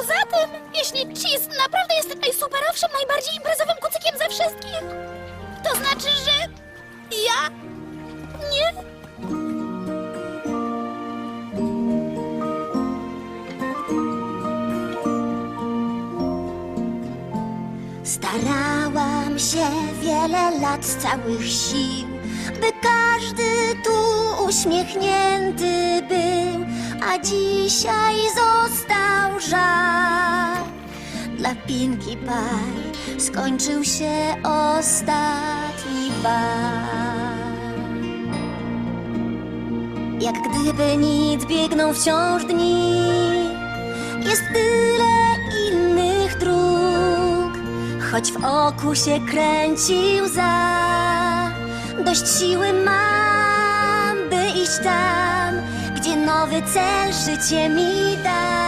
Poza tym, jeśli Cheese naprawdę jest najsuperowszym, najbardziej imprezowym kucykiem ze wszystkich, to znaczy, że ja nie. Starałam się wiele lat z całych sił, by uśmiechnięty był, a dzisiaj został żal. Dla Pinkie Pie skończył się ostatni bal. Jak gdyby nic biegną wciąż dni, jest tyle innych dróg, choć w oku się kręci łza. Dość siły mam, iść tam, gdzie nowy cel życie mi da.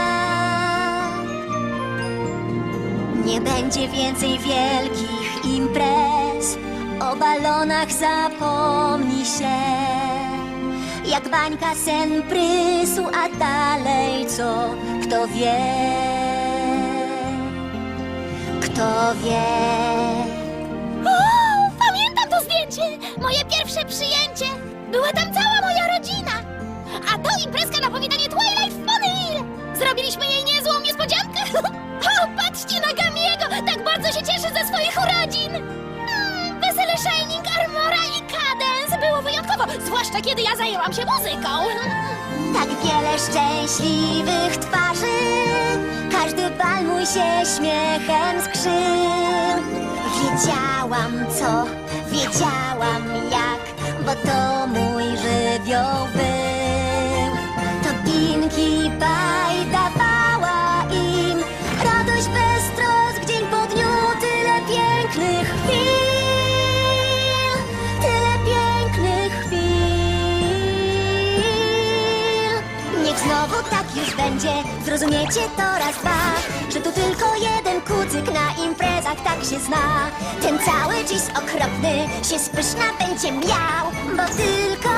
Nie będzie więcej wielkich imprez, o balonach zapomni się. Jak bańka sen prysł, a dalej co, kto wie? Kto wie? O, pamiętam to zdjęcie! Moje pierwsze przyjęcie! Była tam cała zwłaszcza kiedy ja zajęłam się muzyką! Tak wiele szczęśliwych twarzy, każdy bal mój się śmiechem skrzył. Wiedziałam co, wiedziałam jak, bo to mój żywioł był. To Pinkie Pie znowu tak już będzie, zrozumiecie to raz, dwa Że tu tylko jeden kucyk na imprezach tak się zna. Ten cały dziś okropny się spyszna będzie miał Bo tylko